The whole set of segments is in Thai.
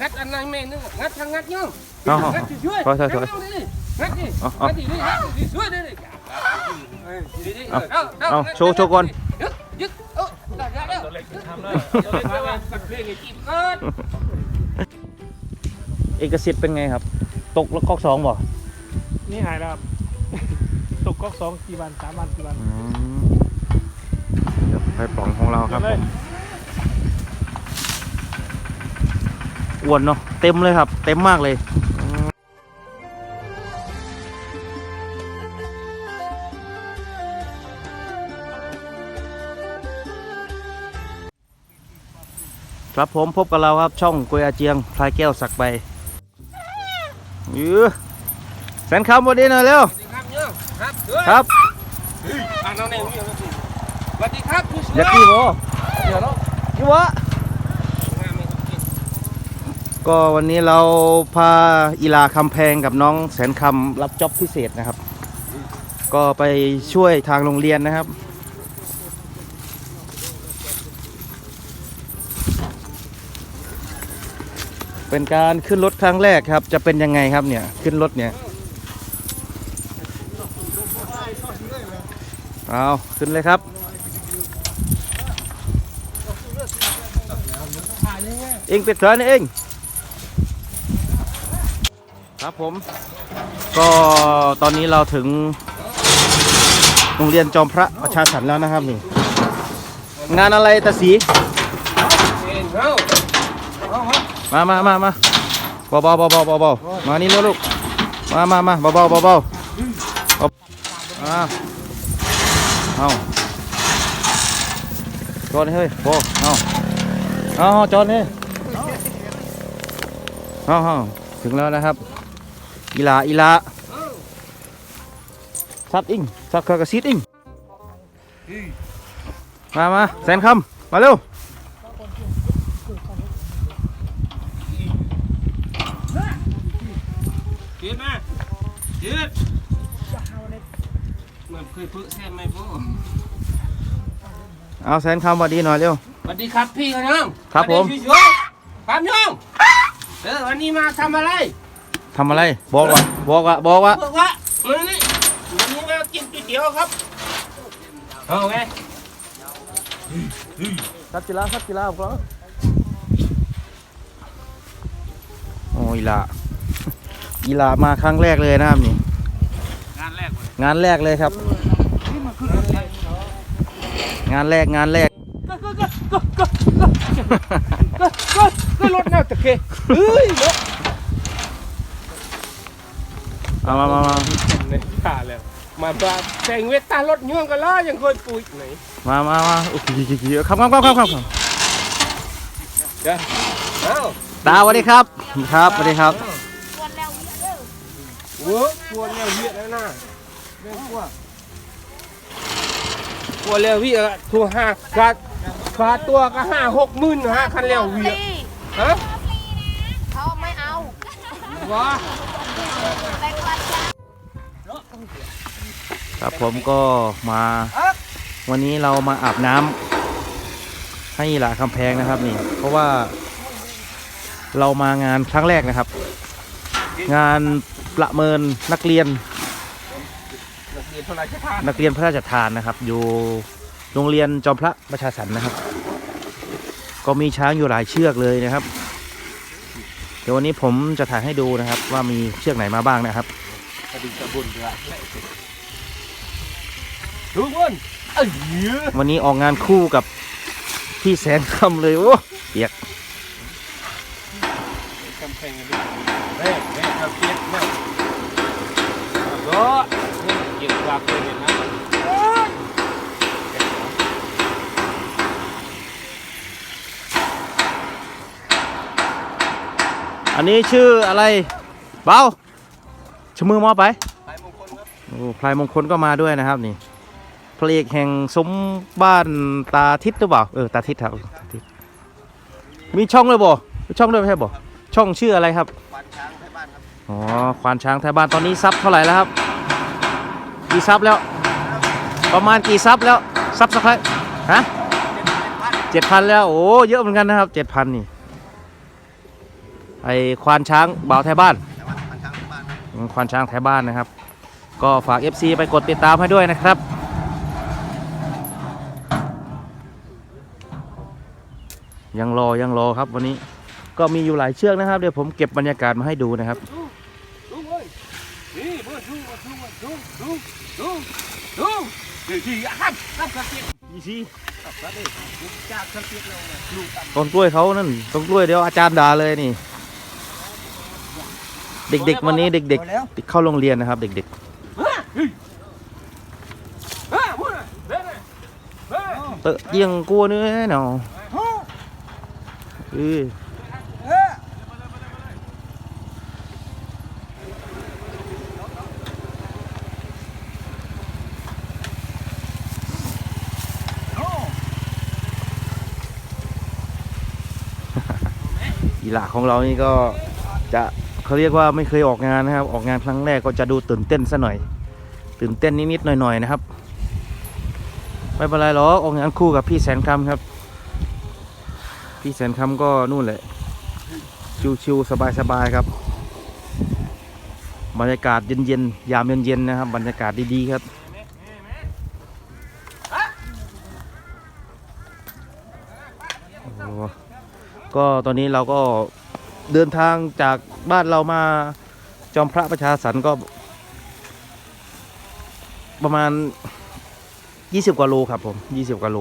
งัดอันนั้นแม่นึงงัดทางงัดยังเอาเอางัดช่วยถอยถอยถอยงัดดิงัดดิเอาเอางัดดินี่งัดดิช่วยดิเอาเอาเอาโชว์โชว์ก่อนยึดยึดเออได้ได้แล้วตัวเล็กทำเลยตัวเล็กมาสักเพลงไอ้จีบเกินเอกสิทธิ์เป็นไงครับ ตกแล้วก๊อกสองบ่นี่หายแล้วครับตกก๊อกสองกี่วันสามวันกี่วันอืมเดี๋ยวไปปล่องของเราครับเลผยม อ้วนเนาะเต็มเลยครับ เต็มมากเลยอืมครับผมพบกับเราครับช่องกวยอาเจียงพลายแก้วสักใบยือแฟนคลับวันนี้หน่อยเร็วสวัสดีครับเนี่ยครับเฮ้ยครับอะน้องแนวนี่สวัสดีครับผู้ช่วยยักกี้โบเดี๋ยวเรายี่วะ งานไม่ต้องกิน ก็วันนี้เราพาอีลาคำแพงกับน้องแสนคำรับจ็อบพิเศษนะครับ ก็ไปช่วยทางโรงเรียนนะครับ เป็นการขึ้นรถครั้งแรกครับ จะเป็นยังไงครับเนี่ยขึ้นรถเนี่ยเอาขึ้นเลยครับเองเป็ดเถอนี่เอง ครับผม ก็ตอนนี้เราถึงโรงเรียนจอมพระประชาสันแล้วนะครับนี่ งานอะไรตาสีมามามามาเบาเบาเบาเบาเบาเบามานี่ลูกมามามาเบาเบาเบาเบาเอาจอดเฮ้ยโบเอาเอาจอดนี่เอาเอาถึงแล้วนะครับ อีลาอีลาซัดอิงซัดกระซีดอิงมามาแสนคำมาเร็วยืดมายืดเหมือนเคยพึ่งแซมไหมพ่อเอาแสนคำสวัสดีหน่อยเร็วสวัสดีครับพี่ครับน้องครับผมสวัสดีช่วยๆครับน้องเออวันนี้มาทำอะไร ทำอะไร บอกว่าบอกว่าบอกว่าบอกว่ามานี่วันนี้มากินก๋วยเตี๋ยวครับเอาไงสักกีฬาสักกีฬาครับโอ้ยละอีลามาครั้งแรกเลยนะครับนี่งานแรกเลยงานแรกเลยครับ งานแรกงานแรกก็ก็ก็ก็ก็ก็ก็รถแนวตะเคเฮ้ยรถ เอามามามาในขาแล้วมาบาแต่งเวทตารถย่วงกันล้อยังเคยปุ๋ยไหนมามามาโอ้ยครับครับครับครับครับครับเอ้าตาสวัสดีครับ ครับสวัสดีครับโอ้กลัวแล้วเวียดแล้วนะเรื่องกลัวกลัวแล้วเวียดอะทั่วห้าขาดขาดตัวก็ห้าหกหมื่นห้าคันแล้วเวียดฮะเขาไม่เอาว้าไปกวาดยา ครับผมก็มาวันนี้เรามาอาบน้ำให้หลาคำแพงนะครับนี่ เพราะว่าเรามางานครั้งแรกนะครับ งานประเมินนักเรียน นักเรียนพระราชทานนักเรียนพระราทานนะครับ อยู่โรงเรียนจอมพระประชาสรรนะครับ ก็มีช้างอยู่หลายเชือกเลยนะครับ เดี๋ยววันนี้ผมจะถ่ายให้ดูนะครับ ว่ามีเชือกไหนมาบ้างนะครับ กระดิ่งกระบุนด้วยทุกคนเอ้ยวันนี้ออกงานคู่กับพี่แสนคำเลยโอ้เปียกกำแพงกันด้วยเฮ้ยเฮ้ยเอาเกียร์มาก็นี่เกี่ยร์กลางเลยนะอันนี้ชื่ออะไร เบา ชะมือมอไปไปมงคลครับโอ้พลายมงคลก็มาด้วยนะครับนี่พระเอกแห่งสมบ้านตาทิศหรือเปล่า เออตาทิศครับตาทิศมีช่องเลยบ่มีช่องด้วยไม่ใช่บ่ช่องชื่ออะไรครับวันช้างไทยบ้านครับอ๋อควานช้างไทยบ้านตอนนี้ซับเท่าไหร่แล้วครับ กี่ซับแล้ว ประมาณกี่ซับแล้วซับสักไรฮะเจ็ดพันแล้วโอ้เยอะเหมือนกันนะครับเจ็ดพันนี่ไอควานช้างบ่าวไทยบ้านอืม ควานช้างไทยบ้านนะครับ ก็ฝาก FC ไปกดติดตามให้ด้วยนะครับยังรอยังรอครับวันนี้ก็มีอยู่หลายเชือกนะครับ เดี๋ยวผมเก็บบรรยากาศมาให้ดูนะครับต้นกล้วยเขานั่นต้นกล้วยเดี๋ยวอาจารย์ด่าเลยนี่ เด็กๆ วันนี้เด็กๆ เข้าโรงเรียนนะครับ เด็กฮ่าพูดเลยเด้อเฮ้ยๆเตอะเยี่ยงกลัวเนื้อเนาะเอออีหลาของเรานี่ก็จะ เขาเรียกว่าไม่เคยออกงานนะครับ ออกงานครั้งแรกก็จะดูตื่นเต้นซะหน่อย ตื่นเต้นนิดๆหน่อยๆนะครับ ไม่เป็นไรหรอกออกงานคู่กับพี่แสนคำครับ พี่แสนคำก็นู่นแหละ ชิวๆสบายๆครับ บรรยากาศเย็นๆยามเย็นๆนะครับ บรรยากาศดีๆครับก็ตอนนี้เราก็ เดินทางจากบ้านเรามาจอมพระประชาสรรก็ ประมาณ 20กว่าโลครับผม 20กว่าโล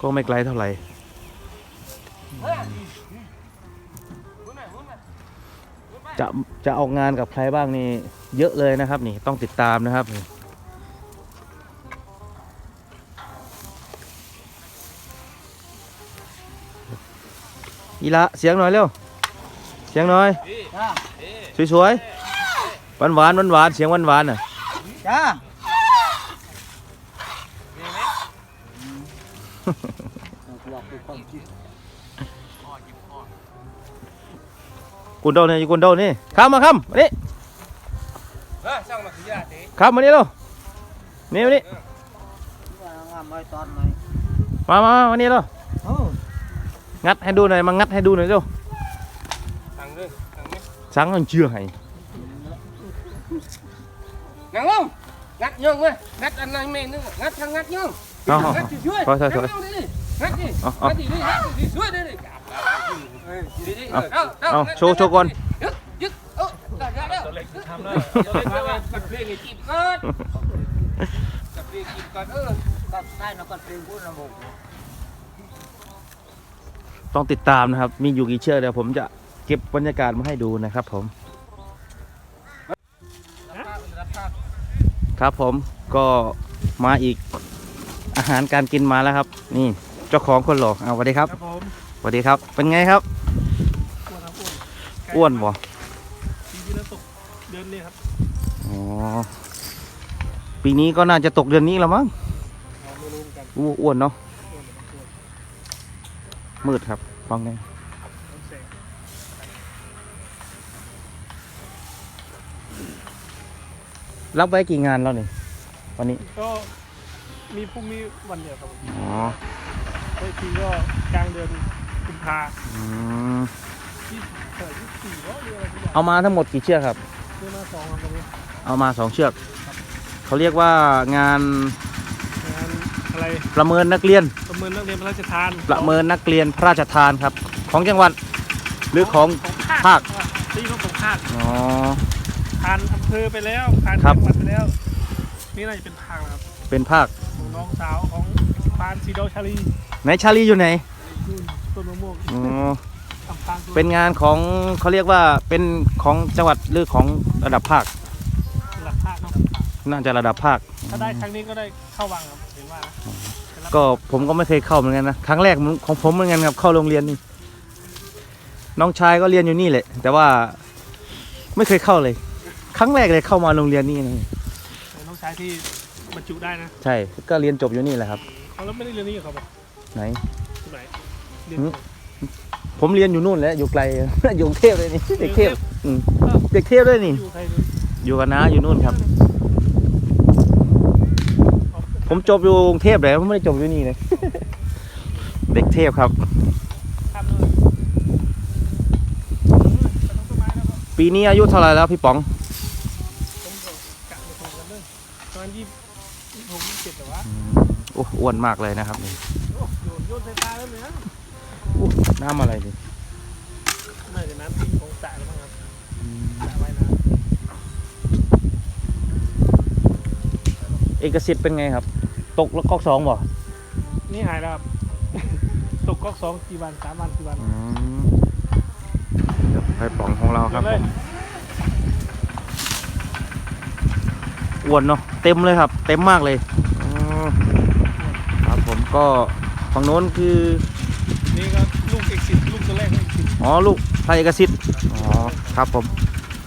ก็ไม่ไกลเท่าไหร่ จะจะออกงานกับใครบ้างนี่เยอะเลยนะครับนี่ต้องติดตามนะครับนี่อีละเสียงหน่อยเร็ว สียงหน่อยสวยๆหวานหวานหวานหวานๆเสียงหวานหวานๆน่ะจ้ากุนโดเนี่ยอยู่กุนโดนี่ข้ามมาข้ามมานี่เฮ้ยช่างมาขี้ยาดิข้ามมานี่เร็วนี่มานี่งามไม่ตอนไหนมามามามานี่เร็วโอ้งัดให้ดูหน่อยมางัดให้ดูหน่อยเร็ว ตั้งเลยตั้งเลย sáng còn chưa hay นั่งลงงัดยงเว้ยงัดอันนั้นไม่นึงงัดทางงัดยงเอาเอางัดช่วย thôi thôi thôi งัดดิงัดดิเอาเอางัดดิงัดดิช่วยดิดิดิดิเอาเอาเอาโชว์โชว์ก่อนยึดยึดเออได้แล้วตัวเล็กทำเลยตัวเล็กว่ากัดเพลงไอ้จีบก่อนกัดเพลงจีบก่อนเออตัดได้นะก็เพลงพูดนะบุกต้องติดตามนะครับ มีอยู่กี่เชือกเดี๋ยวผมจะ เก็บบรรยากาศมาให้ดูนะครับผม ครับผมก็มาอีกอาหารการกินมาแล้วครับ นี่เจ้าของคนหล่อเอาสวัสดีครับครับผมสวัสดีครับ เป็นไงครับ อ้วนครับอ้วนอ้วนบ่จริงๆแล้วตกเดือนนี้ครับอ๋อปีนี้ก็น่าจะตกเดือนนี้แล้วมั้งเราไม่รู้เหมือนกันอู้อ้วนเนาะอ้วนอ้วนมืดครับฟังไง น้ำแสง รับไว้กี่งานแล้วนี่วันนี้ก็มีพรุ่งนี้วันเดียวครับผมอ๋อได้ทีก็กลางเดือนกุมภาอืมยี่สิบเท่าไหร่ยี่สิบสี่แล้วหรืออะไรทุกอย่างเอามาทั้งหมดกี่เชือกครับเดือนมาสองครับตรงนี้เอามาสองเชือกเขาเรียกว่างานงานอะไรประเมินนักเรียน ประเมินนักเรียนพระราชทานประเมินนักเรียนพระราชทานครับ ของจังหวัดหรือของภาคที่เขาของภาคอ๋อ ผ่านอำเภอไปแล้วผ่านครับจังหวัดไปแล้ว นี่น่าจะเป็นภาคแล้วครับเป็นภาคของน้องสาวของพานซีโดชาลีไหนชาลีอยู่ไหนนู่นต้นมะม่วงอ๋ออำพางตัวเป็นงานของเขาเรียกว่าเป็นของจังหวัดหรือของระดับภาคหลักภาคเนาะน่าจะระดับภาค ถ้าได้ครั้งนี้ก็ได้เข้าวังครับเห็นว่านะก็ผมก็ไม่เคยเข้าเหมือนกันนะครั้งแรกของผมเหมือนกันครับเข้าโรงเรียนนี่น้องชายก็เรียนอยู่นี่แหละแต่ว่าไม่เคยเข้าเลย ครั้งแรกเลยเข้ามาโรงเรียนนี่นะน้องชายที่บรรจุได้นะใช่ ก็เรียนจบอยู่นี่แหละครับเขาแล้วไม่ได้เรียนนี่กับเขาบอกไหนที่ไหนเรียนหืมผมเรียนอยู่นู่นแหละอยู่ไกลอยู่กรุงเทพเลยนี่เด็กเทพอืมเด็กเทพด้วยนี่ อยู่ใครเลยอยู่กันนะอยู่นู่นครับ ผมจบอยู่กรุงเทพเลยผมไม่ได้จบอยู่นี่เลย เด็กเทพครับ ข้ามเลยปีนี้อายุเท่าไหร่แล้วพี่ป๋อง ผมก็กะไม่ถูกกันเลยประมาณยี่สิบหกยี่สิบเจ็ดแต่ว่า โอ้อ้วนมากเลยนะครับนี่โอ้โยนโยนใส่ตาแล้วเนี่ยอู้น้ำอะไรดิน่าจะน้ำที่ของสระหรือเปล่าครับสระไว้น้เอกสิทธิ์เป็นไงครับ ตกแล้วก๊อกสองบ่ำนี่หายแล้วครับ ตกก๊อกสองกี่วันสามวันกี่วันอืมเดี๋ยวให้ป๋องของเราครับเลผยมอ้วนเนาะเต็มเลยครับ เต็มมากเลยอืมครับผม ก็ฝั่งโน้นคือนี่ก็ลูกเอกสิบลูกตัวแรกเอกสิบอ๋อลูกพายเอกสิทธิ์อ๋อครับผม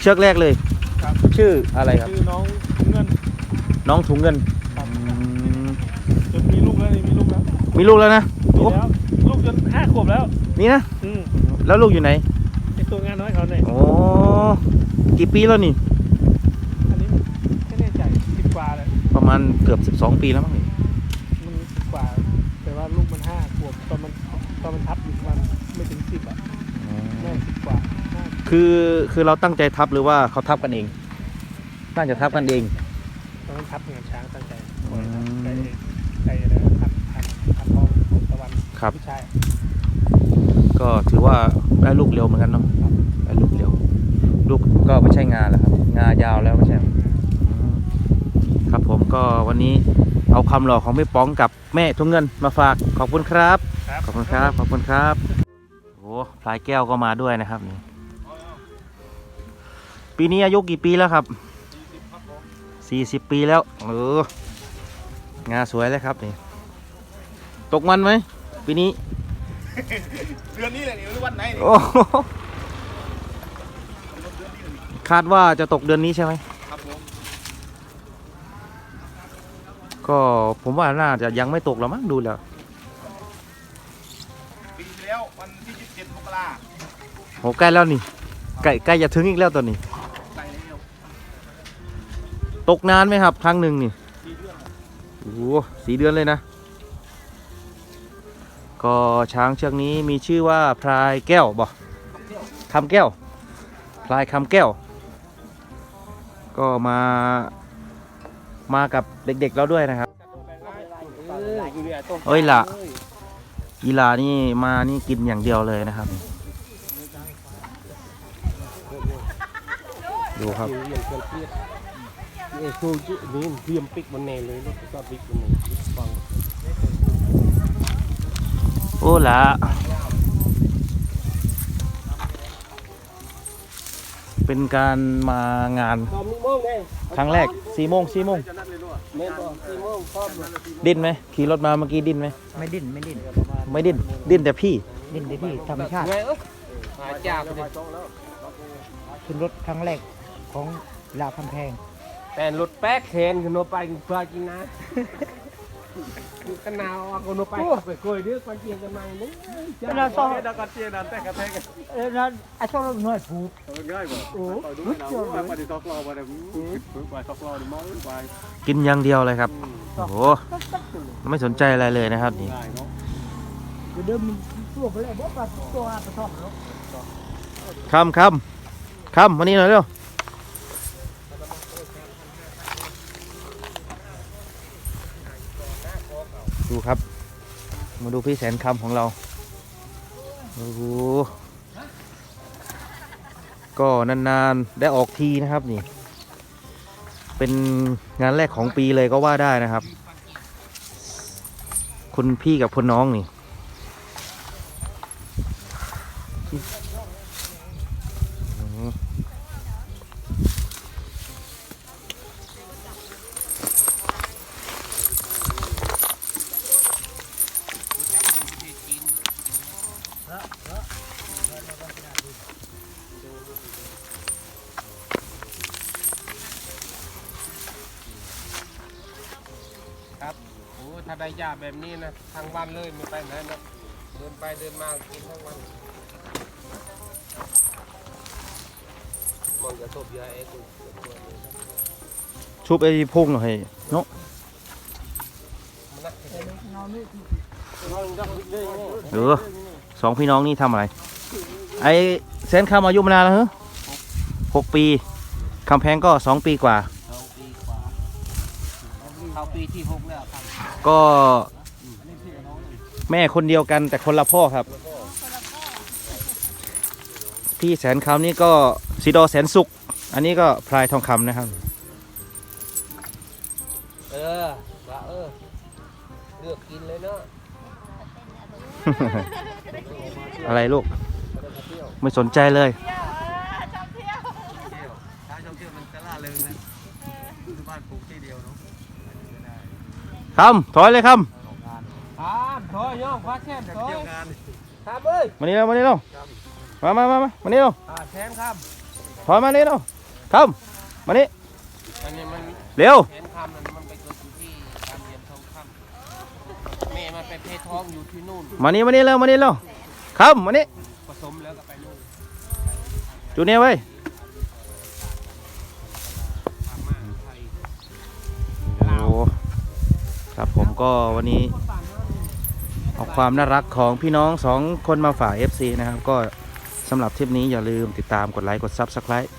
เชือกแรกเลยครับชื่ออะไรครับชื่อน้องถุงเงินน้องถุงเงินครับอืมจนมีลูกแล้วนี่มีลูกแล้วมีลูกแล้วนะมีโอ้แล้วลูกจนห้าขวบแล้วนี่นะอืมแล้วลูกอยู่ไหนไอตัวงานน้อยเขาเนี่ยโอ้กี่ปีแล้วนี่อันนี้ไม่แน่ใจสิบกว่าเลยประมาณเกือบ 12 ปีแล้วมั้งนี่ มันสิบกว่า แต่ว่าลูกมันห้าขวบตอนมันตอนมันทับอยู่ประมันไม่ถึงสิบอะแม่สิบกว่าห้า คือคือเราตั้งใจทับหรือว่าเขาทับกันเองน่าจะทับกันเองตอนนั้นทับงานช้างตั้งใจอืมไก่ไก่อะไรนะทับทับทับทองของตะวันครับผู้ชายก็ถือว่าได้ลูกเร็วเหมือนกันเนาะได้ลูกเร็ว ลูกก็ไม่ใช่งาแล้วครับ งายาวแล้วไม่ใช่อืมครับผมก็วันนี้เอาความหล่อของพี่ป๋องกับแม่ทุ่งเงินมาฝากขอบคุณครับครับขอบคุณครับ ขอบคุณครับ โอ้พลายแก้วก็มาด้วยนะครับนี่ ปีนี้อายุกี่ปีแล้วครับสี่สิบปีแล้วเอองาสวยเลยครับนี่ตกมันไหมปีนี้เดือนนี้แหละนี่หรือวันไหนนี่โอ้โหคาดว่าจะตกเดือนนี้ใช่ไหมครับผมก็ผมว่าน่าจะยังไม่ตกแล้วมั้งดูแล้วปีที่แล้ววันที่27มกราโหใกล้แล้วนี่ใกล้ใกล้จะถึงอีกแล้วตอนนี้ใกล้แล้ว ตกนานไหมครับ ครั้งหนึ่งนี่สีเดือนโอ้โหสีเดือนเลยนะ ก็ช้างเชือกนี้มีชื่อว่าพลายแก้วบ่คำแก้ว พลายคำแก้ว ก็มามากับเด็กๆเราด้วยนะครับ เอ้ยล่ะกีฬานี่มานี่กินอย่างเดียวเลยนะครับ ดูครับ นี่คือนี่เรียมปิกมันเนเลยแล้วก็ปิกมันเนฟังโอ้ละเป็นการมางานตอนนี้โมงไงครั้งแรกสี่โมงสี่โมงจะนัดเลยด้วยเมนบอกสี่โมงพร้อมเลยดิ้นไหมขี่รถมาเมื่อกี้ดิ้นไหมไม่ดิ้นไม่ดิ้นไม่ดิ้นดิ้นแต่พี่ดิ้นได้พี่ธรรมชาติไงเอ้ยหาจากเลยขึ้นรถครั้งแรกของลาวคำแพง แต่รถแป๊กเคนคือโนไปกินปลากินนะกันนาวเอาคนโนไปไปกล้วยเดือดไปเกียงกันมาเนี่ยเวลาซ้อมดักกันเชียร์นั่นแต่กระแทกกันเออนั่นไอ้ซ้อมน้อยผูกง่ายกว่าโอ้ดูนะว่าไปซอกลอมาเดี๋ยวไปซอกลอเดี๋ยวมองไปกินอย่างเดียวเลยครับ โอ้โห ไม่สนใจอะไรเลยนะครับนี่ ง่ายเนาะเดิมมันตัวไปเลยบอกว่าตัวไปซ้อมแล้วคำคำคำมานี่หน่อยเร็ว ดูครับ มาดูพี่แสนคำของเราโอ้โหก็นานๆได้ออกทีนะครับนี่ เป็นงานแรกของปีเลยก็ว่าได้นะครับ คุณพี่กับคุณน้องนี่ ถ้าได้ยาแบบนี้นะทางวันเลยไม่ไปไหนนะเดินไปเดินมากินทั้งวันมันจะทบยาเอ้คุณชุบไอ้พุ่งหน่อยเนาะเออสองพี่น้องนี่ทำอะไร ไอ้เซนคำอายุมานานแล้วเหรอหกปีคำแพงก็สองปีกว่า ปีที่หกแล้วครับก็แม่คนเดียวกันแต่คนละพ่อครับ ที่แสนคำนี่ก็สีดอแสนสุข อันนี้ก็พลายทองคำนะครับ เออว่าเออเลือกกินเลยเนาะอะไรลูก ไม่สนใจเลย เที่ยวถ้าท่องเที่ยวมันจะล่าเริงนะคือบ้านปลูกที่เดียวเนาะ คำถอยเลยคครับถอยโย่องฟ้าแช่มถอยครับเอ้ยำมานี่เร็วมานี่เร็วมามามามามานี่เร็วอ่าแชมครับถอยมานี่เร็วคำมานี่อันนี้มันเร็วแชมคำนั้นมันไปเกิดอยู่ที่ตามเรียนทองคำแม่มันไปเพทองอยู่ที่นู่น มานี่มานี่เร็วมานี่เร็วคำมานี่ผสมแล้วก็ไปนู่น จูเนียร์ไว้ย ครับผมก็วันนี้เอาความน่ารักของพี่น้องสองคนมาฝาก FC นะครับ ก็สำหรับทริปนี้อย่าลืมติดตามกดไลค์กด Subscribe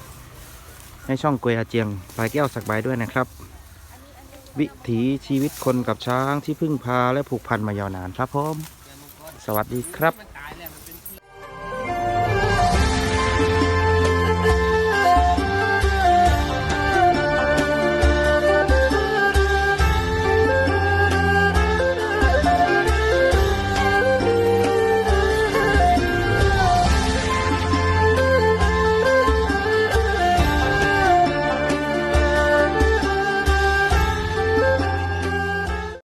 ให้ช่องกวยอาเจียงปลายแก้วสักใบด้วยนะครับ วิถีชีวิตคนกับช้างที่พึ่งพาและผูกพันมายาวนานครับผม สวัสดีครับ